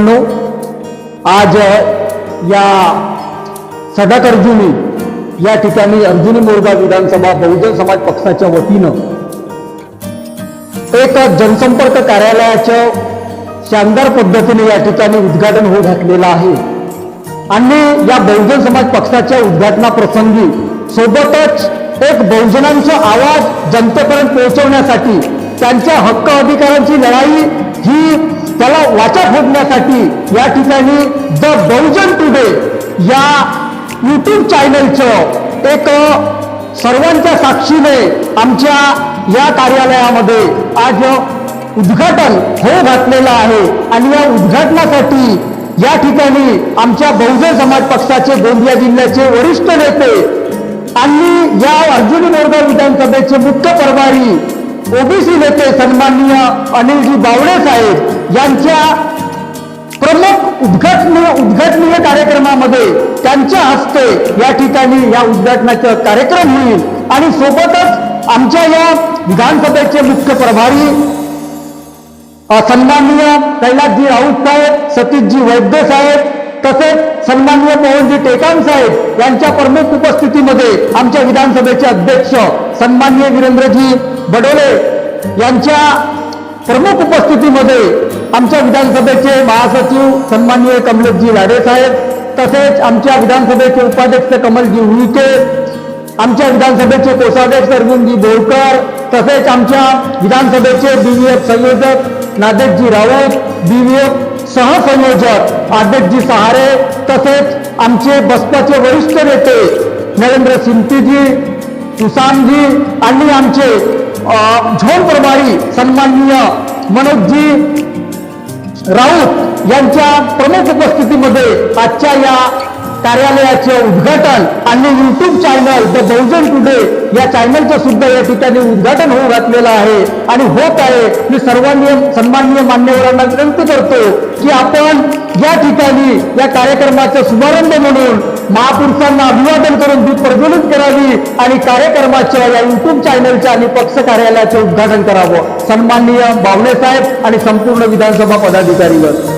आज या सडक अर्जुनी या ठिकाणी अर्जुनी मोरगाव विधानसभा बहुजन समाज पक्षाच्या वतीनं एक जनसंपर्क कार्यालयाचं शानदार पद्धतीने या ठिकाणी उद्घाटन होऊ घातलेलं आहे. आणि या बहुजन समाज पक्षाच्या उद्घाटनाप्रसंगी सोबतच एक बहुजनांचा आवाज जनतेपर्यंत पोहोचवण्यासाठी त्यांच्या हक्क अधिकारांची लढाई ही त्याला वाचा फोडण्यासाठी या ठिकाणी द बहुजन टुडे या यूट्यूब चॅनलचं एक सर्वांच्या साक्षीने आमच्या या कार्यालयामध्ये आज उद्घाटन होऊ घातलेलं आहे. आणि या उद्घाटनासाठी या ठिकाणी आमच्या बहुजन समाज पक्षाचे गोंदिया जिल्ह्याचे वरिष्ठ नेते आणि या अर्जुनी मोरगाव विधानसभेचे मुख्य प्रभारी ओबीसी नेते सन्माननीय अनिलजी बावडे साहेब यांच्या प्रमुख उद्घाटनीय उद्घाटनीय कार्यक्रमामध्ये त्यांच्या हस्ते या ठिकाणी या उद्घाटनाचा कार्यक्रम होईल. आणि सोबतच आमच्या या विधानसभेचे मुख्य प्रभारी सन्माननीय कैलासजी राऊत साहेब सतीशजी वैद्य साहेब तसेच सन्माननीय मोहनजी टेकाम साहेब यांच्या प्रमुख उपस्थितीमध्ये आमच्या विधानसभेचे अध्यक्ष सन्माननीय वीरेंद्रजी बडोले यांच्या प्रमुख उपस्थितीमध्ये आमच्या विधानसभेचे महासचिव सन्माननीय कमलेशजी लाडे साहेब तसेच आमच्या विधानसभेचे उपाध्यक्ष कमलजी उईके आमच्या विधानसभेचे कोषाध्यक्ष अरविंदजी बोरकर तसेच आमच्या विधानसभेचे बीव्हीएफ संयोजक नादेशजी राऊत बीव्हीएफ सहसंयोजक आदेशजी सहारे तसेच आमचे बसपाचे वरिष्ठ नेते नरेंद्र सिंपीजी सुशांतजी आणि आमचे झोन प्रभारी सन्माननीय मनोजजी राऊत यांच्या प्रमुख उपस्थितीमध्ये आजच्या या कार्यालयाचे उद्घाटन आणि YouTube channel the Bahujan today या चॅनलचं सुद्धा या ठिकाणी उद्घाटन होऊ घातलेलं आहे. आणि होत आहे मी सर्वांनी सन्माननीय मान्यवरांना विनंती करतो की आपण या ठिकाणी या कार्यक्रमाचा शुभारंभ म्हणून महापुरुषांना अभिवादन करून ती प्रज्वलित करावी आणि कार्यक्रमाच्या या युट्यूब चॅनलच्या आणि पक्ष कार्यालयाचे उद्घाटन करावं. सन्माननीय बावणे साहेब आणि संपूर्ण विधानसभा पदाधिकारीवर.